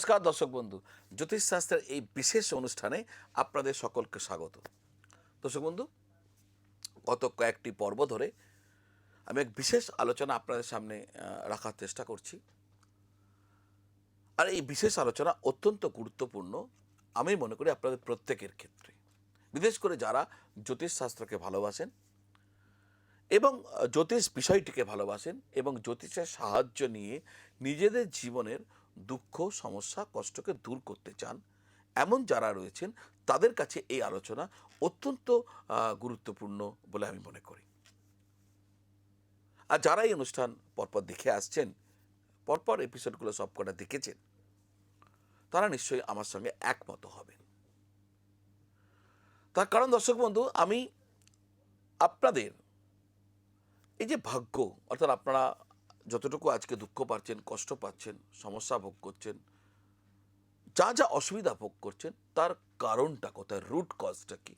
নমস্কার দর্শক বন্ধু। জ্যোতিষশাস্ত্রের এই বিশেষ অনুষ্ঠানে আপনাদের সকলকে স্বাগত। দর্শক বন্ধু, গত কয়েকটি পর্ব ধরে আমি এক বিশেষ আলোচনা আপনাদের সামনে রাখার চেষ্টা করছি। আর এই বিশেষ আলোচনা অত্যন্ত গুরুত্বপূর্ণ, আমি মনে করি আপনাদের প্রত্যেকের ক্ষেত্রে। বিশেষ করে যারা জ্যোতিষশাস্ত্রকে ভালোবাসেন এবং জ্যোতিষ বিষয়টিকে ভালোবাসেন এবং জ্যোতিষের সাহায্য নিয়ে নিজেদের জীবনের দুঃখ, সমস্যা, কষ্টকে দূর করতে চান, এমন যারা রয়েছেন, তাদের কাছে এই আলোচনা অত্যন্ত গুরুত্বপূর্ণ বলে আমি মনে করি। আর যারা এই অনুষ্ঠান পরপর দেখে আসছেন, পরপর এপিসোডগুলো সবকটা দেখেছেন, তারা নিশ্চয়ই আমার সঙ্গে একমত হবেন। তার কারণ, দর্শক বন্ধু, আমি আপনাদের এই যে ভাগ্য, অর্থাৎ আপনারা যতটুকু আজকে দুঃখ পাচ্ছেন, কষ্ট পাচ্ছেন, সমস্যা ভোগ করছেন, যা যা অসুবিধা ভোগ করছেন, তার কারণটা কোথায় রুট কজটা কি?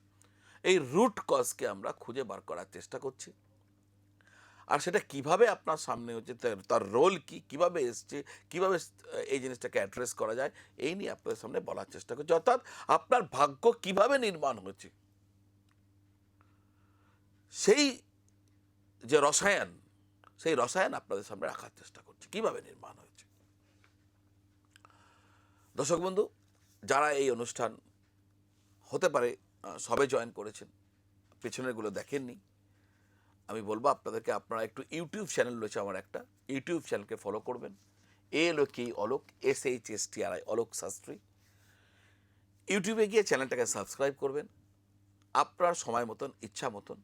এই রুট কজকে আমরা খুঁজে বার করার চেষ্টা করছি। আর সেটা কীভাবে আপনার সামনে হচ্ছে, তার- রোল কি, কীভাবে এসছে, কীভাবে এই জিনিসটাকে অ্যাড্রেস করা যায়, এই নিয়ে আপনাদের সামনে বলার চেষ্টা করছি। অর্থাৎ আপনার ভাগ্য কীভাবে নির্মাণ হয়েছে? সেই যে রসায়ন সেই রসায়ন আপনাদের সামনে রাখার চেষ্টা করছি। কীভাবে নির্মাণ হয়েছে? দর্শক বন্ধু, যারা এই অনুষ্ঠান হতে পারে সবে জয়েন করেছেন, পেছনেরগুলো দেখেননি, আমি বলব আপনাদেরকে আপনারা একটু ইউটিউব চ্যানেল রয়েছে আমার একটা, ইউটিউব চ্যানেলকে ফলো করবেন। এ এলো কি Alok, S H S T R I, Alok Shastri. ইউটিউবে গিয়ে চ্যানেলটাকে সাবস্ক্রাইব করবেন, আপনার সময় মতন, ইচ্ছা মতন,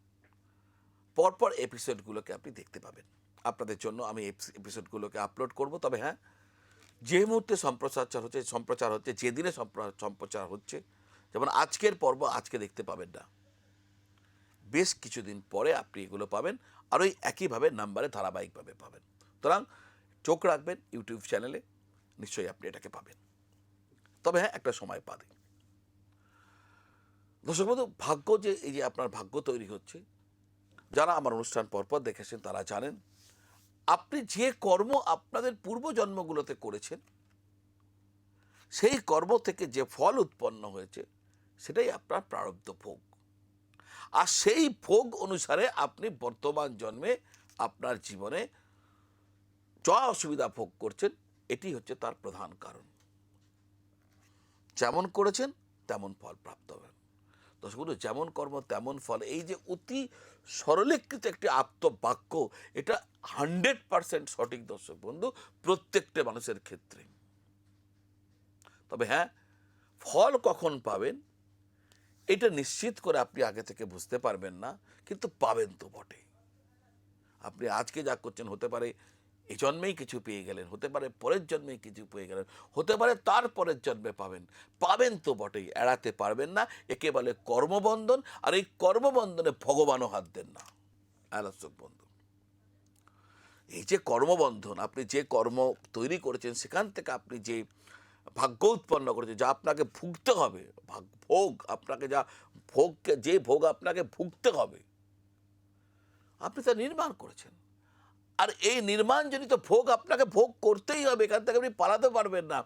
পরপর এপিসোডগুলোকে আপনি দেখতে পাবেন। আপনাদের জন্য আমি এপিসোডগুলোকে আপলোড করব। তবে হ্যাঁ যে মুহূর্তে সম্প্রচার হচ্ছে সম্প্রচার হচ্ছে, যেদিনে সম্প্র- সম্প্রচার হচ্ছে, যেমন আজকের পর্ব আজকে দেখতে পাবেন না। বেশ কিছুদিন পরে আপনি এগুলো পাবেন, আর ওই একইভাবে নাম্বারে ধারাবাহিকভাবে পাবেন। সুতরাং চোখ রাখবেন ইউটিউব চ্যানেলে, নিশ্চয়ই আপনি এটাকে পাবেন। তবে হ্যাঁ একটা সময় পাবে। দর্শক বন্ধু, ভাগ্য যে, এই যে আপনার ভাগ্য তৈরি হচ্ছে, যারা আমার অনুষ্ঠান পরপর দেখেছেন, তারা জানেন আপনি যে কর্ম আপনাদের পূর্বজন্মগুলোতে করেছেন, সেই কর্ম থেকে যে ফল উৎপন্ন হয়েছে, সেটাই আপনার প্রারব্ধ ভোগ। আর সেই ভোগ অনুসারে আপনি বর্তমান জন্মে আপনার জীবনে যা অসুবিধা ভোগ করছেন, এটি হচ্ছে তার প্রধান কারণ। যেমন করেছেন, তেমন ফল প্রাপ্ত হবেন। দর্শক যেমন কর্ম, তেমন ফল। এই যে অতি সরলীকৃত একটি আত্মবাক্য, এটা হান্ড্রেড পার্সেন্ট সঠিক দর্শক বন্ধু, প্রত্যেকটা মানুষের ক্ষেত্রে। তবে হ্যাঁ ফল কখন পাবেন, এটা নিশ্চিত করে আপনি আগে থেকে বুঝতে পারবেন না, কিন্তু পাবেন তো বটে আপনি আজকে যা করছেন হতে পারে এই জন্মেই কিছু পেয়ে গেলেন, হতে পারে পরের জন্মেই কিছু পেয়ে গেলেন, হতে পারে তার পরের জন্মে পাবেন। পাবেন তো বটেই, এড়াতে পারবেন না, একে বলে কর্মবন্ধন, আর এই কর্মবন্ধনে ভগবানও হাত দেন না। আলোচক বন্ধু, এই যে কর্মবন্ধন, আপনি যে কর্ম তৈরি করেছেন, সেখান থেকে আপনি যে ভাগ্য উৎপন্ন করেছেন, যা আপনাকে ভুগতে হবে, ভোগ আপনাকে যা ভোগকে, যে ভোগ আপনাকে ভুগতে হবে, আপনি তা নির্মাণ করেছেন। আর এই নির্মাণজনিত ভোগ আপনাকে ভোগ করতেই হবে, এখান থেকে আপনি পালাতে পারবেন না।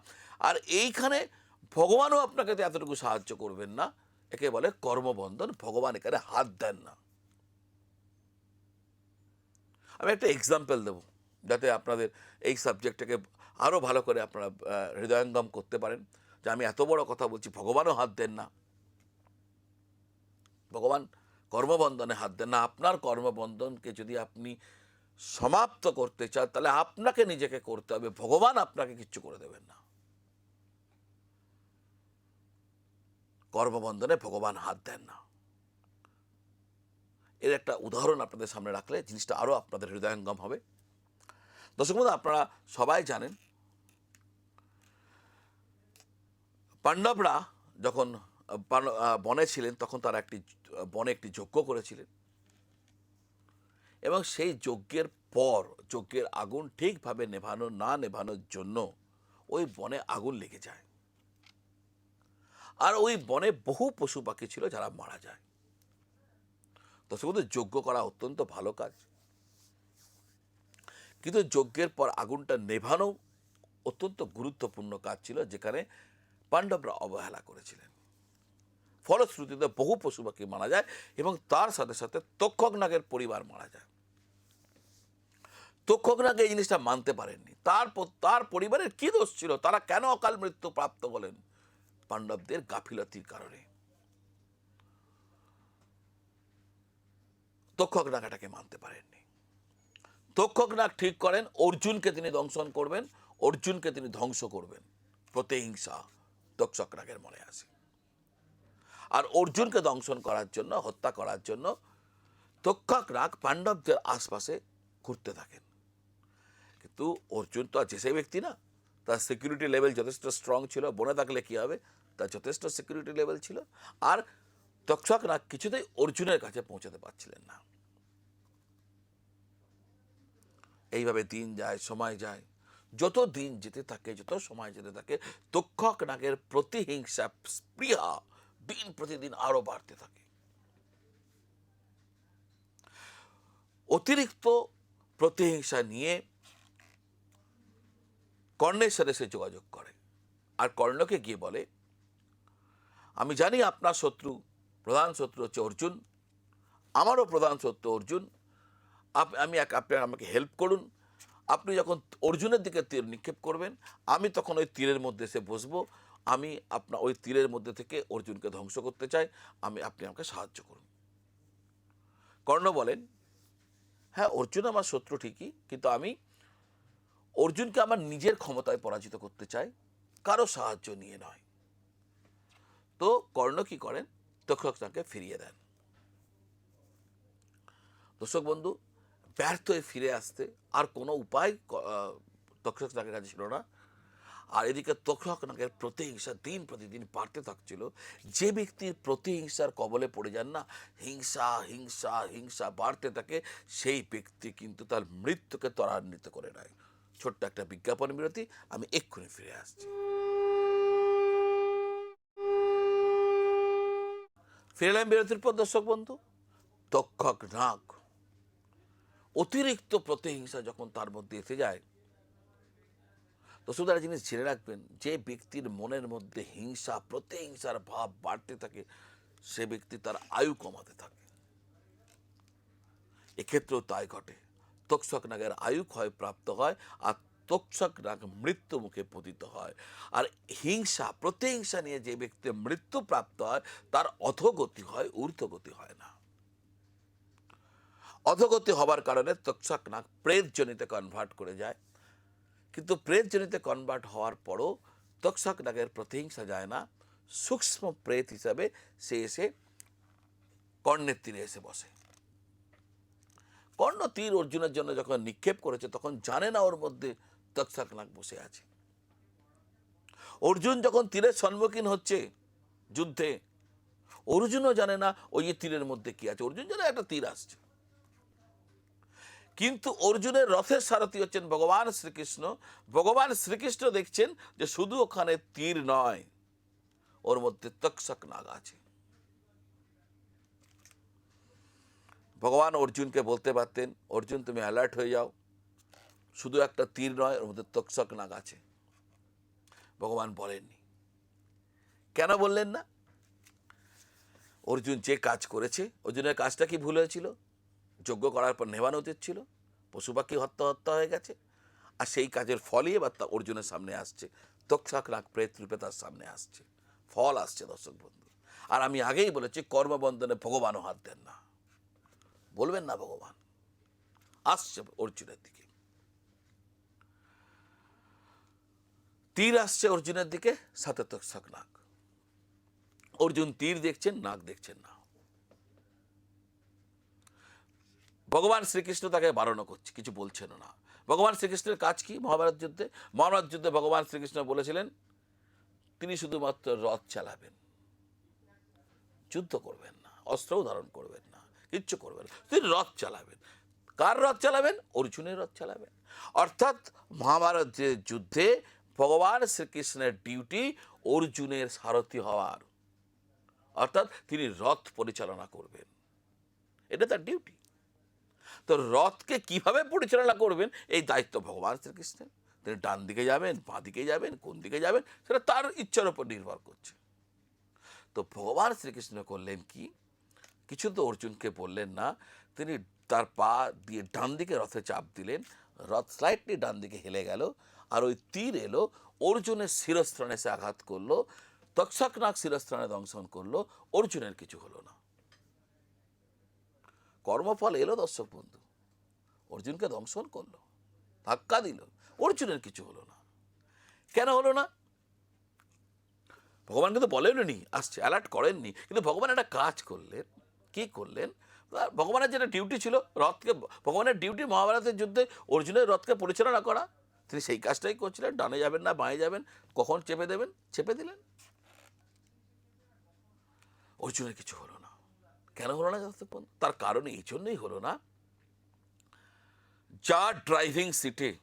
আর এইখানে ভগবানও আপনাকে এতটুকু সাহায্য করবেন না। একে বলে কর্মবন্ধন, ভগবান এখানে হাত দেন না। আমি একটা এক্সাম্পল দেবো, যাতে আপনাদের এই সাবজেক্টটাকে আরও ভালো করে আপনারা হৃদয়ঙ্গম করতে পারেন। যে আমি এত বড় কথা বলছি, ভগবানও হাত দেন না। ভগবান কর্মবন্ধনে হাত দেন না। আপনার কর্মবন্ধনকে যদি আপনি সমাপ্ত করতে চান, তাহলে আপনাকে নিজেকে করতে হবে। ভগবান আপনাকে কিচ্ছু করে দেবেন না। কর্মবন্ধনে ভগবান হাত দেন না। এর একটা উদাহরণ আপনাদের সামনে রাখলে জিনিসটা আরও আপনাদের হৃদয়ঙ্গম হবে। দর্শক বন্ধু, আপনারা সবাই জানেন, পাণ্ডবরা যখন বনে ছিলেন, তখন তারা একটি বনে একটি যজ্ঞ করেছিলেন। এবং সেই যজ্ঞের পর যজ্ঞের আগুন ঠিকভাবে নেভানো না নেভানোর জন্য ওই বনে আগুন লেগে যায়। আর ওই বনে বহু পশু পাখি ছিল যারা মারা যায়। দর্শক বন্ধু, যজ্ঞ করা অত্যন্ত ভালো কাজ। কিন্তু যজ্ঞের পর আগুনটা নেভানো অত্যন্ত গুরুত্বপূর্ণ কাজ ছিল যেখানে পাণ্ডবরা অবহেলা করেছিলেন। ফলশ্রুতিতে বহু পশু পাখি মারা যায় এবং তার সাথে সাথে তক্ষক নাগের পরিবার মারা যায়। তক্ষক নাগ এই জিনিসটা মানতে পারেননি। তার তার পরিবারের কি দোষ ছিল? তারা কেন অকাল মৃত্যু প্রাপ্ত হলেন পাণ্ডবদের গাফিলতির কারণে। তক্ষক এটাকে মানতে পারেননি। তক্ষক নাগ ঠিক করেন, অর্জুনকে তিনি দংশন করবেন, অর্জুনকে তিনি ধ্বংস করবেন। প্রতিহিংসা তক্ষক নাগের মনে আসে আর অর্জুনকে দংশন করার জন্য, হত্যা করার জন্য তক্ষক নাগ পাণ্ডবদের আশপাশে ঘুরতে থাকেন। কিন্তু অর্জুন তো আর সেই ব্যক্তি না? তার সিকিউরিটি লেভেল যথেষ্ট স্ট্রং ছিল, বনে থাকলে কি হবে? তার যথেষ্ট সিকিউরিটি লেভেল ছিল। আর তক্ষক নাগ কিছুতেই অর্জুনের কাছে পৌঁছাতে পারছিলেন না। এইভাবে দিন যায়, সময় যায়। যত দিন যেতে থাকে, যত সময় যেতে থাকে তক্ষক নাগের প্রতিহিংসা, স্পৃহা দিন প্রতিদিন আরও বাড়তে থাকে। অতিরিক্ত প্রতিহিংসা নিয়ে কর্ণের সাথে সে যোগাযোগ করে। আর কর্ণকে গিয়ে বলে, আমি জানি আপনার শত্রু প্রধান শত্রু হচ্ছে অর্জুন। আমারও প্রধান শত্রু অর্জুন। আপ- আমি এক আপনি আমাকে হেল্প করুন। আপনি যখন অর্জুনের দিকে তীর নিক্ষেপ করবেন, আমি তখন ওই তীরের মধ্যে এসে বসবো। আমি আপনার ওই তীরের মধ্যে থেকে অর্জুনকে ধ্বংস করতে চাই। আমি, আপনি আমাকে সাহায্য করুন। কর্ণ বলেন হ্যাঁ অর্জুন আমার শত্রু ঠিকই, কিন্তু আমি অর্জুনকে আমার নিজের ক্ষমতায় পরাজিত করতে চাই কারও সাহায্য নিয়ে নয়। তো কর্ণ কি করেন? তক্ষক তাকে ফিরিয়ে দেন। দর্শক বন্ধু, ব্যর্থ হয়ে ফিরে আসতে আর কোনো উপায় তক্ষক নাগের কাছে ছিল না। আর এদিকে তক্ষক নাগের প্রতিহিংসা দিন প্রতিদিন বাড়তে থাকছিল। যে ব্যক্তির প্রতিহিংসার কবলে পড়ে যান না, হিংসা হিংসা হিংসা বাড়তে থাকে, সেই ব্যক্তি কিন্তু তার মৃত্যুকে ত্বরান্বিত করে নেয়। ছোট্ট একটা বিজ্ঞাপন বিরতি, আমি এক্ষুনি ফিরে আসছি। ফিরলাম বিরতির পর, দর্শক বন্ধু তক্ষক নাক অতিরিক্ত প্রতিহিংসা যখন তার মধ্যে এসে যায় তো শুধু একটা জিনিস জেনে রাখবেন, যে ব্যক্তির মনের মধ্যে হিংসা, প্রতিহিংসার ভাব বাড়তে থাকে, সে ব্যক্তি তার আয়ু কমাতে থাকে। এক্ষেত্রেও তাই ঘটে। তক্ষক নাগের আয়ু ক্ষয় প্রাপ্ত হয় আর তক্ষক নাগ মৃত্যু মুখে পতিত হয়। আর হিংসা, প্রতিহিংসা নিয়ে যে ব্যক্তি মৃত্যু প্রাপ্ত হয়, তার অধোগতি হয়, ঊর্ধ্বগতি হয় না। অধোগতি হবার কারণে তক্ষক নাগ প্রেতজনিতে কনভার্ট করে যায়। কিন্তু প্রেতজনিতে কনভার্ট হওয়ার পরও তক্ষক নাগের প্রতিহিংসা যায় না। সূক্ষ্ম প্রেত হিসাবে সে এসে কর্ণের তীরে এসে বসে। কর্ণ তীর অর্জুনের জন্য যখন নিক্ষেপ করেছে, তখন জানে না ওর মধ্যে তক্ষক নাগ বসে আছে। অর্জুন যখন তীরের সম্মুখীন হচ্ছে যুদ্ধে, অর্জুনও জানে না ওই তীরের মধ্যে কি আছে। অর্জুন জানে একটা তীর আসছে। কিন্তু অর্জুনের রথের সারথি হচ্ছেন ভগবান শ্রীকৃষ্ণ। ভগবান শ্রীকৃষ্ণ দেখছেন যে শুধু ওখানে তীর নয়, ওর মধ্যে তক্ষক নাগ আছে। ভগবান অর্জুনকে বলতে পারতেন, অর্জুন, তুমি অ্যালার্ট হয়ে যাও। শুধু একটা তীর নয়, ওর মধ্যে তক্ষক নাগ আছে। ভগবান বলেননি। কেন বললেন না? অর্জুন যে কাজ করেছে, অর্জুনের কাজটা কি ভুল হয়েছিল? যজ্ঞ করার পর নেবানো উচিত ছিল? পশু পাখি হত্যা হত্যা হয়ে গেছে? আর সেই কাজের ফলই এবার তা অর্জুনের সামনে আসছে। তক্ষক নাগ প্রেত রূপে তার সামনে আসছে। ফল আসছে, দর্শক বন্ধু। আর আমি আগেই বলেছি, কর্মবন্ধনে ভগবানও হাত দেন না। বলবেন না ভগবান। আসছে অর্জুনের দিকে। তীর আসছে অর্জুনের দিকে সাথে তক্ষক নাগ অর্জুন তীর দেখছেন নাগ দেখছেন না। ভগবান শ্রীকৃষ্ণ তাকে বারণ করছে, কিছু বলছেন না। ভগবান শ্রীকৃষ্ণের কাজ কি? মহাভারত যুদ্ধে মহাভারত যুদ্ধে ভগবান শ্রীকৃষ্ণ বলেছিলেন, তিনি শুধুমাত্র রথ চালাবেন, যুদ্ধ করবেন না, অস্ত্রও ধারণ করবেন না। কিচ্ছু করবেন তিনি রথ চালাবেন। কার রথ চালাবেন? অর্জুনের রথ চালাবেন। অর্থাৎ মহাভারত যে যুদ্ধে ভগবান শ্রীকৃষ্ণের ডিউটি অর্জুনের সারথি হওয়ার। অর্থাৎ তিনি রথ পরিচালনা করবেন। এটা তার ডিউটি। তো রথকে কীভাবে পরিচালনা করবেন? এই দায়িত্ব ভগবান শ্রীকৃষ্ণের। তিনি ডান দিকে যাবেন, বাঁ দিকে যাবেন, কোন দিকে যাবেন, সেটা তার ইচ্ছার উপর নির্ভর করছে। তো ভগবান শ্রীকৃষ্ণ করলেন কি? কিছু তো অর্জুনকে বললেন না। তিনি তার পা দিয়ে ডান দিকে রথে চাপ দিলেন, রথ স্লাইটলি ডান দিকে হেলে গেল, আর ওই তীর এলো, অর্জুনের শিরস্ত্রাণে সে আঘাত করল তৎসকনাক শিরস্ত্রাণে দংশন করল, অর্জুনের কিছু হলো না। কর্মফল এলো দর্শক বন্ধু, অর্জুনকে দংশন করল, ধাক্কা দিল, অর্জুনের কিছু হলো না। কেন হলো না? ভগবান কিন্তু বলেননি, আসছে অ্যালার্ট করেননি, কিন্তু ভগবান একটা কাজ করলেন। কি করলেন? ভগবানের যেটা ডিউটি ছিল, রথকে, ভগবানের ডিউটি মহাভারতের যুদ্ধে অর্জুনের রথকে পরিচালনা করা। তিনি সেই কাজটাই করছিলেন, ডানে যাবেন না, বাঁয়ে যাবেন, কখন চেপে দেবেন? চেপে দিলেন। অর্জুনের কিছু হলো না। কেন হলো না বন্ধু? তার কারণ এই জন্যই হলো না। যার ড্রাইভিং সিটে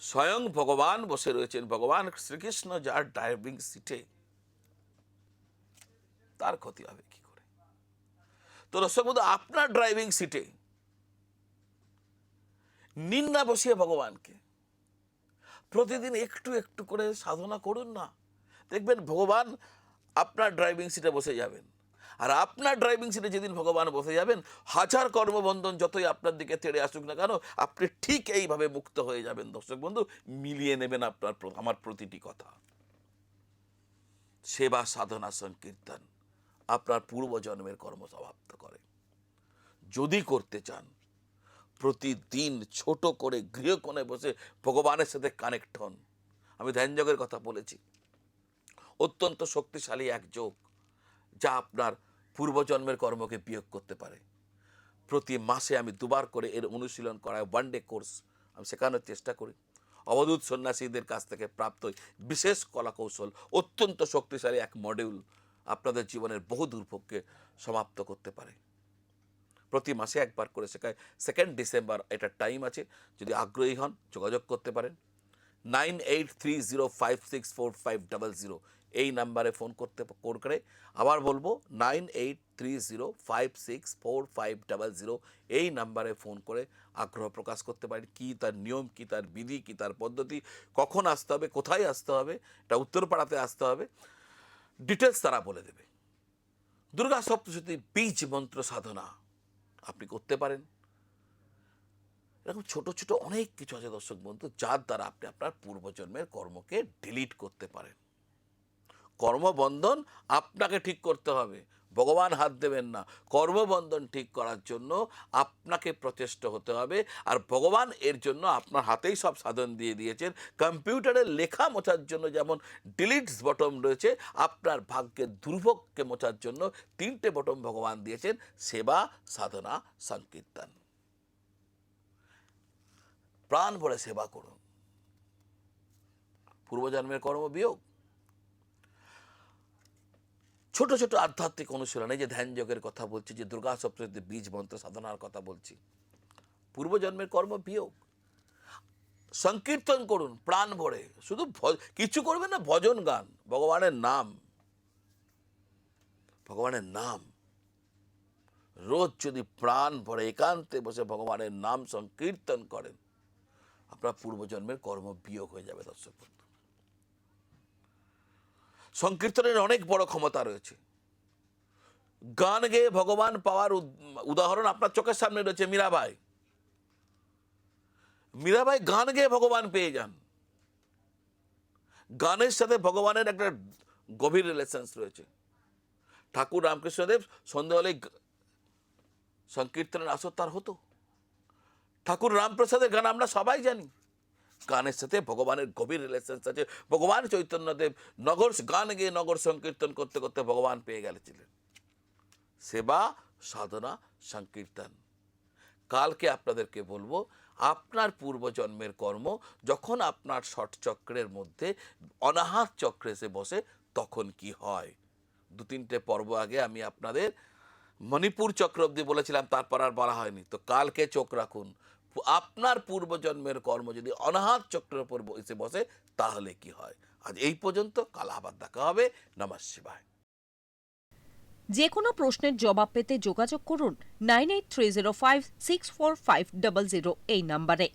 স্বয়ং ভগবান বসে রয়েছেন। ভগবান শ্রীকৃষ্ণ যার ড্রাইভিং সিটে তার ক্ষতি হবে। তো দর্শক বন্ধু, আপনার ড্রাইভিং সিটে নিন্দা বসিয়ে ভগবানকে। প্রতিদিন একটু একটু করে সাধনা করুন না। দেখবেন ভগবান আপনার ড্রাইভিং সিটে বসে যাবেন। আর আপনার ড্রাইভিং সিটে যেদিন ভগবান বসে যাবেন, হাজার কর্মবন্ধন যতই আপনার দিকে তেড়ে আসুক না কেন, আপনি ঠিক এইভাবে মুক্ত হয়ে যাবেন। দর্শক বন্ধু, মিলিয়ে নেবেন আপনার আমার প্রতিটি কথা। সেবা, সাধনা, সংকীর্তন। আপনার পূর্বজন্মের কর্ম সমাপ্ত করে। যদি করতে চান, প্রতিদিন ছোট করে গৃহকোণে বসে ভগবানের সাথে কানেক্ট হন। আমি ধ্যানযোগের কথা বলেছি। অত্যন্ত শক্তিশালী এক যোগ, যা আপনার পূর্বজন্মের কর্মকে বিয়োগ করতে পারে। প্রতি মাসে আমি দুবার করে এর অনুশীলন করায় ওয়ান ডে কোর্স আমি শেখানোর চেষ্টা করি। অবধূত সন্ন্যাসীদের কাছ থেকে প্রাপ্ত বিশেষ কলাকৌশল অত্যন্ত শক্তিশালী এক মডিউল আপনাদের জীবনের বহু দুর্ভোগকে সমাপ্ত করতে পারে। প্রতি মাসে একবার করে শেখায়। সেকেন্ড ডিসেম্বর এটা টাইম আছে। যদি আগ্রহী হন, যোগাযোগ করতে পারেন। Nine eight three zero five six four five double zero এই নাম্বারে ফোন করতে করে আবার বলব nine eight three zero five six four five double zero এই নাম্বারে ফোন করে আগ্রহ প্রকাশ করতে পারেন। কী তার নিয়ম, কী তার বিধি, কী তার পদ্ধতি, কখন আসতে হবে, কোথায় আসতে হবে, এটা উত্তরপাড়াতে আসতে হবে। ডিটেলস তারা বলে দেবে। দুর্গা সপ্তশতী বীজ মন্ত্র সাধনা আপনি করতে পারেন। এরকম ছোট ছোট অনেক কিছু আছে দর্শক বন্ধু, যার দ্বারা আপনি আপনার পূর্বজন্মের কর্মকে ডিলিট করতে পারেন। কর্মবন্ধন আপনাকে ঠিক করতে হবে। ভগবান হাত দেবেন না। কর্মবন্ধন ঠিক করার জন্য আপনাকে প্রচেষ্ট হতে হবে। আর ভগবান এর জন্য আপনার হাতেই সব সাধন দিয়ে দিয়েছেন। কম্পিউটারে লেখা মোছার জন্য যেমন ডিলিটস বটম রয়েছে, আপনার ভাগ্যের দুর্ভোগকে মোছার জন্য তিনটে বটম ভগবান দিয়েছেন। সেবা, সাধনা, সংকীর্তন। প্রাণ ভরে সেবা করুন। পূর্বজন্মের কর্ম বিয়োগ ছোট ছোট আধ্যাত্মিক অনুশীলনে যে ধ্যান যোগের কথা বলছি, যে দুর্গা সপ্তশতী বীজ মন্ত্র সাধনার কথা বলছি, পূর্বজন্মের কর্ম বিয়োগ। সংকীর্তন করুন, প্রাণ ভরে, শুধু কিছু করবে না, ভজন গান, ভগবানের নাম ভগবানের নাম। রোজ যদি প্রাণ ভরে, একান্তে বসে ভগবানের নাম সংকীর্তন করেন, আপনার পূর্বজন্মের কর্ম বিয়োগ হয়ে যাবে, দর্শক বন্ধু। সংকীর্তনের অনেক বড় ক্ষমতা রয়েছে। গান গেয়ে ভগবান পাওয়ার উদাহরণ আপনার চোখের সামনে রয়েছে মীরাবাই। মীরাবাই গান গেয়ে ভগবান পেয়ে যান। গানের সাথে ভগবানের একটা গভীর রিলেশনস রয়েছে। ঠাকুর রামকৃষ্ণদেব সন্ধ্যা হলে সংকীর্তনের আসর তার হতো। ঠাকুর রামপ্রসাদের গান আমরা সবাই জানি। গানের সাথে ভগবানের গভীর রিলেশনস আছে। ভগবান চৈতন্যদেব নগর, গান গেয়ে নগর সংকীর্তন করতে করতে ভগবান পেয়ে গেলেছিলেন। সেবা, সাধনা, সংকীর্তন। কালকে আপনাদেরকে বলব, আপনার পূর্বজন্মের কর্ম যখন আপনার ষট চক্রের মধ্যে অনাহাত চক্রে এসে বসে, তখন কি হয়? দু তিনটে পর্ব আগে আমি আপনাদের মণিপুর চক্র অব্দি বলেছিলাম, তারপর আর বলা হয়নি। তো কালকে চোখ রাখুন আপনার পূর্বজন্মের কর্ম যদি অনাহাত চক্রের উপর এসে বসে, তাহলে কি হয়? আজ এই পর্যন্ত, কাল আবার দেখা হবে। নমাজ শিবায়। যে কোনো প্রশ্নের জবাব পেতে যোগাযোগ করুন nine eight three zero five six four five double zero এই নম্বরে।